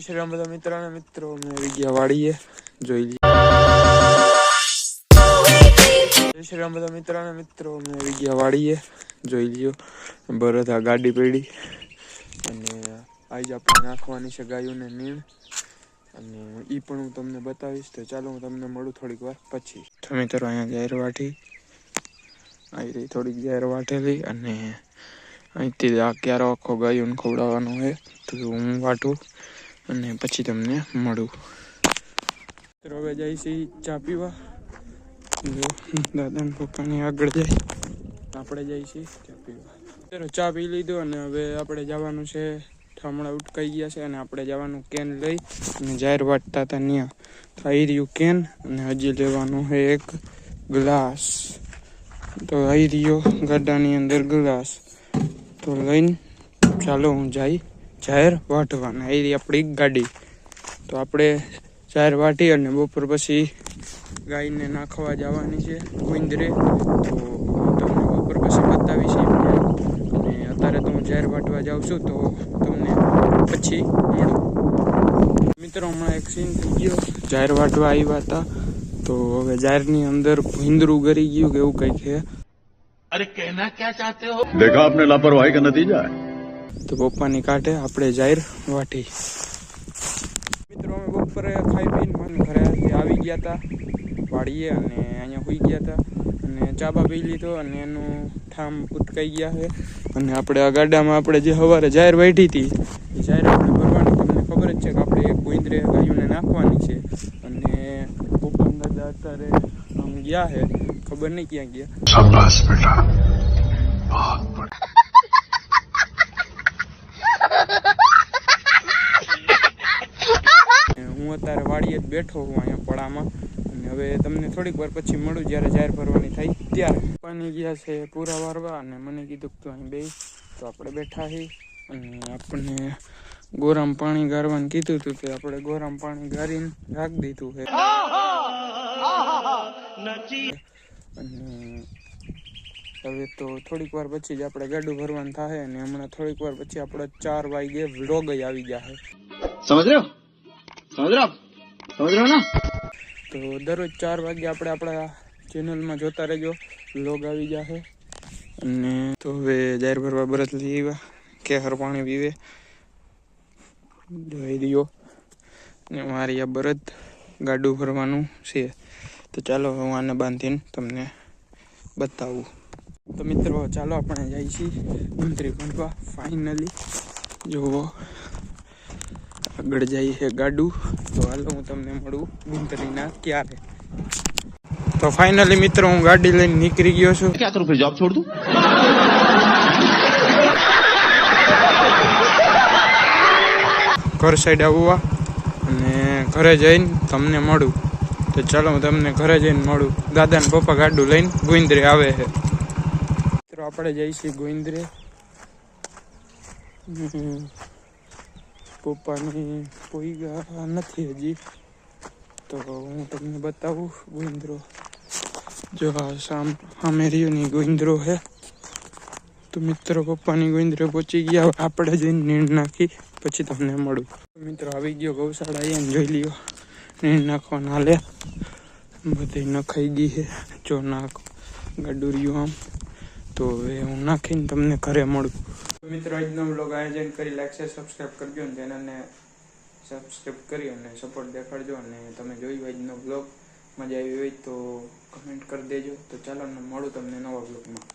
જય શ્રી રામ બધા મિત્રો અને મિત્રો, અમે આવી વાડીએ. જોઈ લઈએ જય શ્રી રામ બધા મિત્રો અને મિત્રો, અમે આવી વાડીએ. જોઈ લ્યો. ભરત આ ગાડી પડી. અને આજે આપણે નાખવાની છે ગાયોને નીણ અને એ પણ હું તમને બતાવીશ. તો ચાલો હું તમને મળું થોડીક વાર પછી. તો મિત્રો, અહીંયા જાહેર વાટી. આવી રહી થોડીક જાહેર વાટેલી અને અહીંથી આ ક્યારો આખો ગાયોને ખવડાવવાનો હોય, તો હું વાટું. અને પછી તમને મળું. તો હવે જાય છે ચા પીવા. જો પપ્પાની આગળ જાય. આપણે જાય છે ચા પીવા. ચલો ચા પી લીધો અને હવે આપણે જવાનું છે ઠામડા ઉટકાઈ ગયા છે અને આપણે જવાનું કેન લઈ. અને જાહેર વાટતા હતા ત્યાં આવી રહ્યું કેન અને હજી લેવાનું છે એક ગ્લાસ. તો આવી રહ્યો ગાડાની અંદર ગ્લાસ. તો લઈને ચાલો હું જઈ જાહેર વાટવાના એ આપણી ગાડી. તો આપણે જાહેર વાટી અને બપોર પછી ગાયને નાખવા જવાની છે ગુંદરે તો તમને બપોર પછી બતાવીશ અને અત્યારે તો હું જાહેર વાટવા જાઉં છું તો તમને પછી મળું. મિત્રો હમણાં એક સીન થઈ ગયો. જાહેર વાટવા આવ્યા હતા. તો હવે જાહેરની અંદર ભીંદરું ગરી ગયું કે એવું કંઈક છે. અરે કહેના ક્યાં ચાહતે હો? દેખા આપને લાપરવાહી કા નતીજા તો પપ્પાની કાઢે આપણે જાહેર વાટી. મિત્રો, અમે બપોરે ખાઈ પીને ઘરે આવી ગયા હતા વાડીએ અને અહીંયા સુઈ ગયા હતા અને ચાબા પી લીધો અને એનું ઠામ ઉટકાઈ ગયા છે. અને આપણે આ ગાડામાં આપણે જે સવારે જાહેર વાઢી હતી, એ જાહેર આપણે ભરવાની. તમને ખબર જ છે કે આપણે એક ગુંદરે ગાયોને નાખવાની છે. અને પપ્પા દાદા અત્યારે આમ ગયા છે. ખબર નહીં ક્યાં ગયા. શાબાશ અત્યારે વાડીએ જ બેઠો હું અહીંયા પડામાં. અને હવે તમને થોડીક વાર પછી મળું જ્યારે જાહેર ભરવાની થાય ત્યારે. પાણી ગયા છે પૂરા વારવા અને મને કીધું કે તું અહીં બે તો આપણે બેઠા હી અને આપણને ગોરમ પાણી ગારવાનું કીધું હતું કે આપણે ગોરમ પાણી ગાળીને રાખી દીધું છે અને હવે તો થોડીક વાર પછી જ આપણે ગાડું ભરવાનું થાય અને હમણાં થોડીક વાર પછી આપણે ચાર વાગે વ્લોગ આવી ગયા સમજ સમજ્યો સમજો સમજો ને? તો દરરોજ ચાર વાગે આપણે આપણા ચેનલમાં જોતા રહેજો. લોગ આવી જશે અને તો હવે જાહેર ભરવા બરત લઈ આવ્યા. કે હર પાણી પીવે. જોઈ દો ને મારી આ બરત ગાડું ભરવાનું છે. તો ચાલો હું આને બાંધીને તમને બતાવું. તો મિત્રો, ચાલો આપણે જઈએ છીએ મંત્રી કરવા ફાઇનલી જોવો આગળ જઈએ છે ગાડું. તો હાલો હું તમને મળું ગુંતરીના ક્યારે? તો ફાઇનલી મિત્રો હું ગાડી લઈને નીકળી ગયો છું. ક્યાં કરું જોબ છોડ ઘર સાઈડ આવવા અને ઘરે જઈને તમને મળું. તો ચાલો હું તમને ઘરે જઈને મળું. દાદા ને પપ્પા ગાડું લઈને ગુંદરે આવે છે. મિત્રો આપણે જઈશું ગુંદરે. પપ્પાની કોઈ ગયા નથી હજી. તો હું તમને બતાવું, ગોવિંદરો. જો સામ સામે રહ્યું ગોવિંદરો છે તો મિત્રો, પપ્પાની ગોવિંદરે પહોંચી ગયા. આપણે જઈને નીણ નાખી, પછી તમને મળું. મિત્રો, આવી ગયો ગૌશાળા એમ જોઈ લ્યો. નીણ નાખવાના લે. બધી નખાઈ ગઈ છે જો નાખ. ગાડુરિયું આમ. તો હવે હું નાખીને તમને ઘરે મળું. મિત્રો, આજનો બ્લોગ આયોજન કરી લાઈક છે સબસ્ક્રાઈબ કરજો અને ચેનલને સબસ્ક્રાઈબ કરી અને સપોર્ટ દેખાડજો અને તમે જોયું આજનો બ્લોગ મજા આવી હોય તો કમેન્ટ કરી દેજો. તો ચાલો મળું તમને નવા બ્લોગમાં